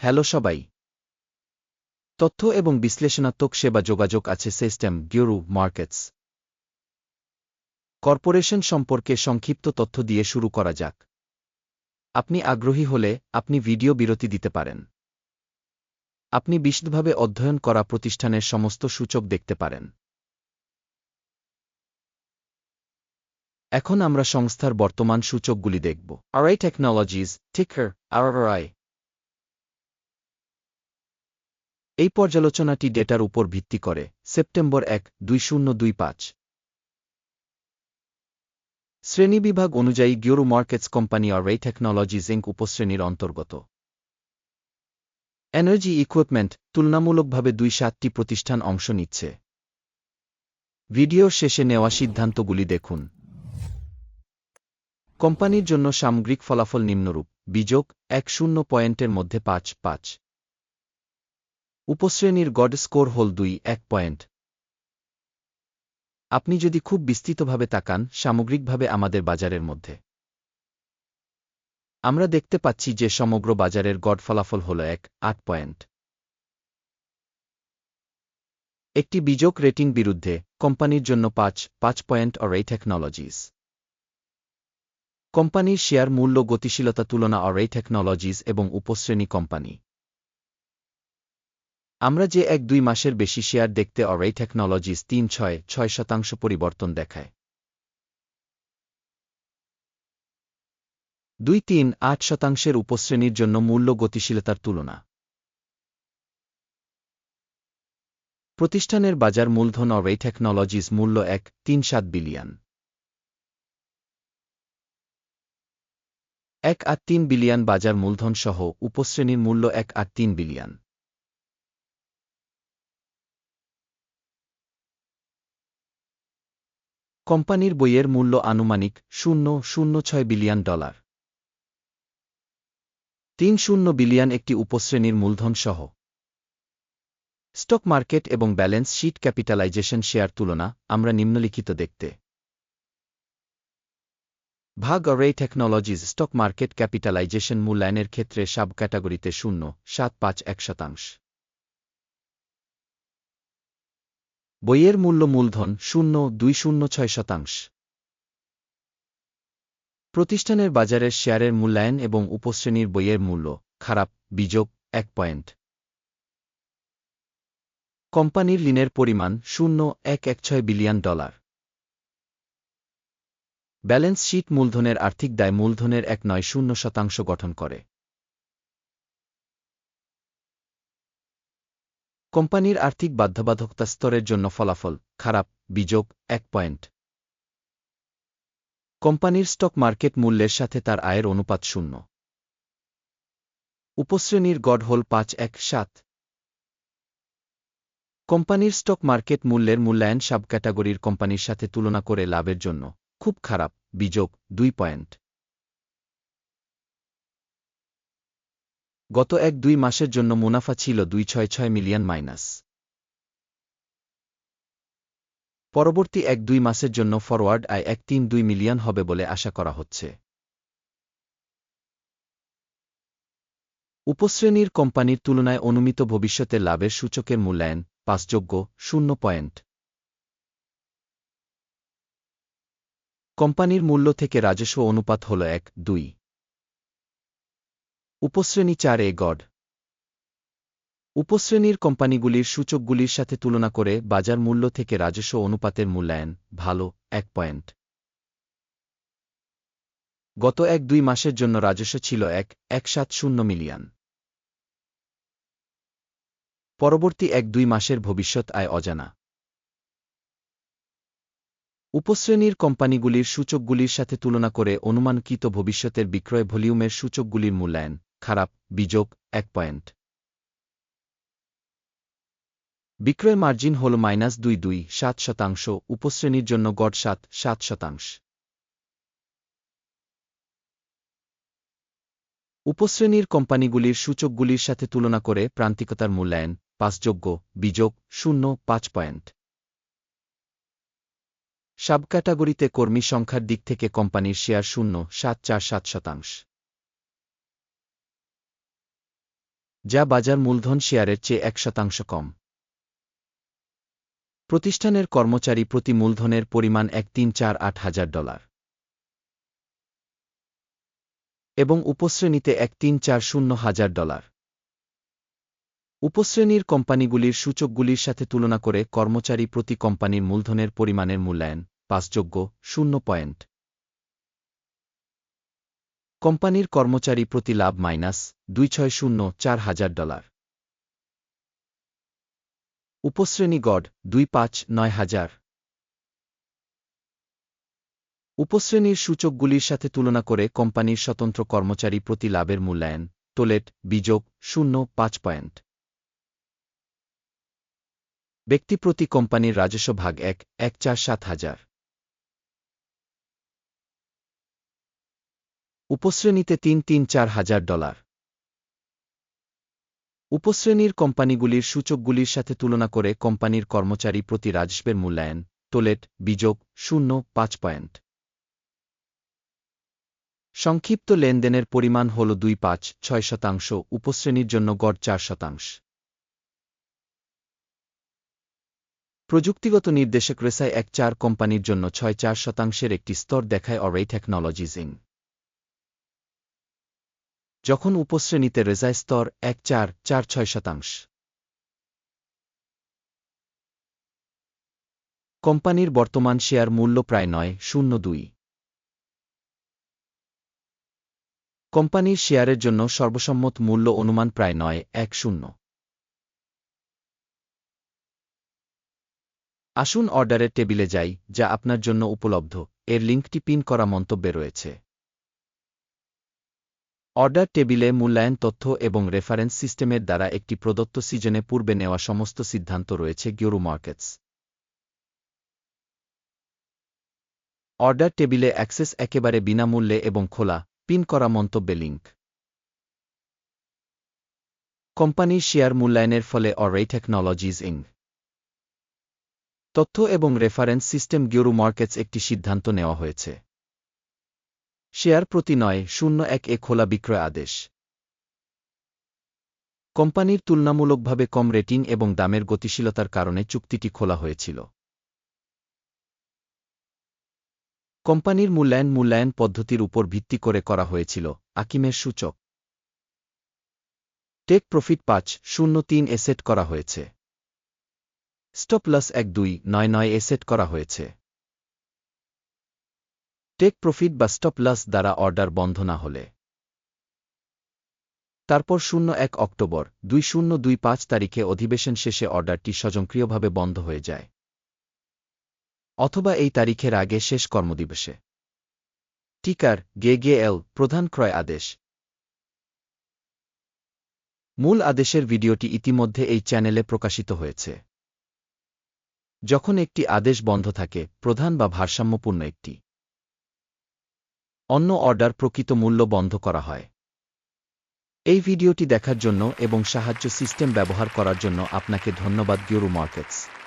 Hello সবাই। তথ্য এবং বিশ্লেষণাত্মক সেবা যোগাযোগ আছে সিস্টেম গিউরু মার্কেটস। কর্পোরেশন সম্পর্কে সংক্ষিপ্ত তথ্য দিয়ে শুরু করা যাক। আপনি আগ্রহী হলে আপনি ভিডিও বিরতি দিতে পারেন। আপনি বিশদভাবে অধ্যয়ন করা প্রতিষ্ঠানের সমস্ত সূচক দেখতে পারেন। এখন আমরা সংস্থার বর্তমান সূচকগুলি দেখব। আরআই টেকনোলজিজ টিকার আরআরআই এই পর্যালোচনাটি ডেটার উপর ভিত্তি করে, সেপ্টেম্বর এক, দুই শূন্য দুই পাঁচ। শ্রেণীবিভাগ অনুযায়ী গিওরু markets company RI technologies Inc উপশ্রেণীর অন্তর্গত। এনার্জি ইকুইপমেন্ট তুলনামূলকভাবে দুই সাতটি প্রতিষ্ঠান অংশ নিচ্ছে। ভিডিওর শেষে নেওয়া সিদ্ধান্তগুলি দেখুন। কোম্পানির জন্য সামগ্রিক ফলাফল নিম্নরূপ বিযোগ এক শূন্য পয়েন্টের মধ্যে পাঁচ পাঁচ। উপশ্রেণীর গড স্কোর হল দুই, এক পয়েন্ট। আপনি যদি খুব বিস্তৃতভাবে তাকান, সামগ্রিকভাবে আমাদের বাজারের মধ্যে। আমরা দেখতে পাচ্ছি যে সমগ্র বাজারের গড় ফলাফল হল এক, আট পয়েন্ট। একটি বিযোগ রেটিং বিরুদ্ধে, কোম্পানির জন্য পাঁচ পাঁচ পয়েন্ট অর এই টেকনোলজিস। কোম্পানির শেয়ার মূল্য গতিশীলতা তুলনা অর এই টেকনোলজিস এবং উপশ্রেণী কোম্পানি। আমরা যে এক দুই মাসের বেশি শেয়ার দেখতে অর এই টেকনোলজিস তিন ছয় ছয় শতাংশ পরিবর্তন দেখায়। দুই তিন, আট শতাংশের উপশ্রেণীর জন্য মূল্য গতিশীলতার তুলনা। প্রতিষ্ঠানের বাজার মূলধন অর এই টেকনোলজিস মূল্য এক, তিন সাত বিলিয়ন। এক আট তিন বিলিয়ন বাজার মূলধন সহ উপশ্রেণীর মূল্য এক আট তিন বিলিয়ন। কোম্পানির বইয়ের মূল্য আনুমানিক শূন্য শূন্য ছয় বিলিয়ন ডলার। তিন শূন্য বিলিয়ন একটি উপশ্রেণীর মূলধন সহ স্টক মার্কেট এবং ব্যালেন্স শিট ক্যাপিটালাইজেশন শেয়ার তুলনা আমরা নিম্নলিখিত দেখতে। ভাগ অরেই টেকনোলজিজ স্টক মার্কেট ক্যাপিটালাইজেশন মূল্যায়নের ক্ষেত্রে সাব ক্যাটাগরিতে শূন্য, সাত পাঁচ এক শতাংশ। বইয়ের মূল্য মূলধন শূন্য, দুই শূন্য, ছয় শতাংশ। প্রতিষ্ঠানের বাজারের শেয়ারের মূল্যায়ন এবং উপশ্রেণীর বইয়ের মূল্য, খারাপ, বিযোগ, এক পয়েন্ট। কোম্পানির ঋণের পরিমাণ শূন্য, এক এক, ছয় বিলিয়ন ডলার। ব্যালেন্স শিট মূলধনের আর্থিক দায় মূলধনের এক নয় শূন্য শতাংশ গঠন করে। কোম্পানির আর্থিক বাধ্যবাধকতা স্তরের জন্য ফলাফল খারাপ বিযোগ এক পয়েন্ট। কোম্পানির স্টক মার্কেট মূল্যের সাথে তার আয়ের অনুপাত শূন্য। উপশ্রেণীর গড় হল পাঁচ, এক, সাত। কোম্পানির স্টক মার্কেট মূল্যের মূল্যায়ন সাব ক্যাটাগরির কোম্পানির সাথে তুলনা করে লাভের জন্য খুব খারাপ বিযোগ দুই পয়েন্ট। গত এক দুই মাসের জন্য মুনাফা ছিল দুই ছয় ছয় মিলিয়ন মাইনাস। পরবর্তী এক দুই মাসের জন্য ফরওয়ার্ড আয় এক তিন দুই মিলিয়ন হবে বলে আশা করা হচ্ছে। উপশ্রেণীর কোম্পানির তুলনায় অনুমিত ভবিষ্যতে লাভের সূচকের মূল্যায়ন পাঁচযোগ্য, শূন্য পয়েন্ট। কোম্পানির মূল্য থেকে রাজস্ব অনুপাত হল এক দুই। উপশ্রেণী চার এ গড। উপশ্রেণীর কোম্পানিগুলির সূচকগুলির সাথে তুলনা করে বাজার মূল্য থেকে রাজস্ব অনুপাতের মূল্যায়ন ভালো, এক পয়েন্ট। গত এক দুই মাসের জন্য রাজস্ব ছিল এক এক সাত শূন্য মিলিয়ন। পরবর্তী এক দুই মাসের ভবিষ্যৎ আয় অজানা। উপশ্রেণীর কোম্পানিগুলির সূচকগুলির সাথে তুলনা করে অনুমানকৃত ভবিষ্যতের বিক্রয় ভলিউমের সূচকগুলির মূল্যায়ন খারাপ বিযোগ এক পয়েন্ট। বিক্রয় মার্জিন হল মাইনাস দুই দুই সাত শতাংশ, উপশ্রেণীর জন্য গড় সাত সাত শতাংশ। উপশ্রেণীর কোম্পানিগুলির সূচকগুলির সাথে তুলনা করে প্রান্তিকতার মূল্যায়ন, পাঁচযোগ্য বিযোগ শূন্য, পাঁচ পয়েন্ট। সাব ক্যাটাগরিতে কর্মী সংখ্যার দিক থেকে কোম্পানির শেয়ার শূন্য, সাত চার সাত শতাংশ। যা বাজার মূলধন শেয়ারের চেয়ে এক শতাংশ কম। প্রতিষ্ঠানের কর্মচারী প্রতি মূলধনের পরিমাণ এক তিন চার আট হাজার ডলার। এবং উপশ্রেণীতে এক তিন চার শূন্য হাজার ডলার। উপশ্রেণীর কোম্পানিগুলির সূচকগুলির সাথে তুলনা করে কর্মচারী প্রতি কোম্পানির মূলধনের পরিমাণের মূল্যায়ন পাঁচযোগ্য শূন্য পয়েন্ট। কোম্পানির কর্মচারী প্রতি লাভ মাইনাস দুই ছয় শূন্য চার হাজার ডলার। উপশ্রেণী গড দুই পাঁচ নয় হাজার। উপশ্রেণীর সূচকগুলির সাথে তুলনা করে কোম্পানির স্বতন্ত্র কর্মচারী প্রতি লাভের মূল্যায়ন টোলেট বিযোগ, শূন্য, পাঁচ পয়েন্ট। ব্যক্তি প্রতি কোম্পানির রাজস্ব ভাগ এক এক চার সাত হাজার। উপশ্রেণীতে তিন তিন চার হাজার ডলার। উপশ্রেণীর কোম্পানিগুলির সূচকগুলির সাথে তুলনা করে কোম্পানির কর্মচারী প্রতি রাজস্বের মূল্যায়ন টোলেট বিযোগ, শূন্য, পাঁচ পয়েন্ট। সংক্ষিপ্ত লেনদেনের পরিমাণ হল দুই পাঁচ ছয় শতাংশ, উপশ্রেণীর জন্য গড় চার শতাংশ। প্রযুক্তিগত নির্দেশক রেসায় এক চার কোম্পানির জন্য ছয় চার শতাংশের একটি স্তর দেখায় অরেই টেকনোলজিজ যখন উপশ্রেণীতে রেজায় স্তর এক চার চার ছয় শতাংশ। কোম্পানির বর্তমান শেয়ার মূল্য প্রায় নয়, শূন্য দুই। কোম্পানির শেয়ারের জন্য সর্বসম্মত মূল্য অনুমান প্রায় নয়, এক শূন্য। আসুন অর্ডারের টেবিলে যাই, যা আপনার জন্য উপলব্ধ। এর লিঙ্কটি পিন করা মন্তব্যে রয়েছে। অর্ডার টেবিলে মূল্যায়ন তথ্য এবং রেফারেন্স সিস্টেমের দ্বারা একটি প্রদত্ত সিজনে পূর্বে নেওয়া সমস্ত সিদ্ধান্ত রয়েছে গিওরু মার্কেটস। অর্ডার টেবিলে অ্যাক্সেস একেবারে বিনামূল্যে এবং খোলা, পিন করা মন্তব্যে লিঙ্ক কোম্পানির শেয়ার মূল্যায়নের ফলে অরেই টেকনোলজিজ ইং তথ্য এবং রেফারেন্স সিস্টেম গিওরু মার্কেটস একটি সিদ্ধান্ত নেওয়া হয়েছে। শেয়ার প্রতি নয়, শূন্য এক এ খোলা বিক্রয় আদেশ। কোম্পানির তুলনামূলকভাবে কম রেটিং এবং দামের গতিশীলতার কারণে চুক্তিটি খোলা হয়েছিল। কোম্পানির মূল্যায়ন মূল্যায়ন পদ্ধতির উপর ভিত্তি করে করা হয়েছিল, আকিমের সূচক। টেক প্রফিট পাঁচ, শূন্য তিন এ সেট করা হয়েছে। স্টপ লস এক দুই, নয় নয় এ সেট করা হয়েছে। টেক প্রফিট বা স্টপ লস দ্বারা অর্ডার বন্ধ না হলে। তারপর শূন্য এক অক্টোবর, দুই শূন্য দুই পাঁচ তারিখে অধিবেশন শেষে অর্ডারটি স্বয়ংক্রিয়ভাবে বন্ধ হয়ে যায়। অথবা এই তারিখের আগে শেষ কর্মদিবসে। টিকার, গে গে এল, প্রধান ক্রয় আদেশ। মূল আদেশের ভিডিওটি ইতিমধ্যে এই চ্যানেলে প্রকাশিত হয়েছে। যখন একটি আদেশ বন্ধ থাকে, প্রধান বা ভারসাম্যপূর্ণ একটি। অন্য অর্ডার প্রকৃত মূল্য বন্ধ করা হয়। এই ভিডিওটি দেখার জন্য এবং সাহায্য সিস্টেম ব্যবহার করার জন্য আপনাকে ধন্যবাদ, গিওরু মার্কেটস।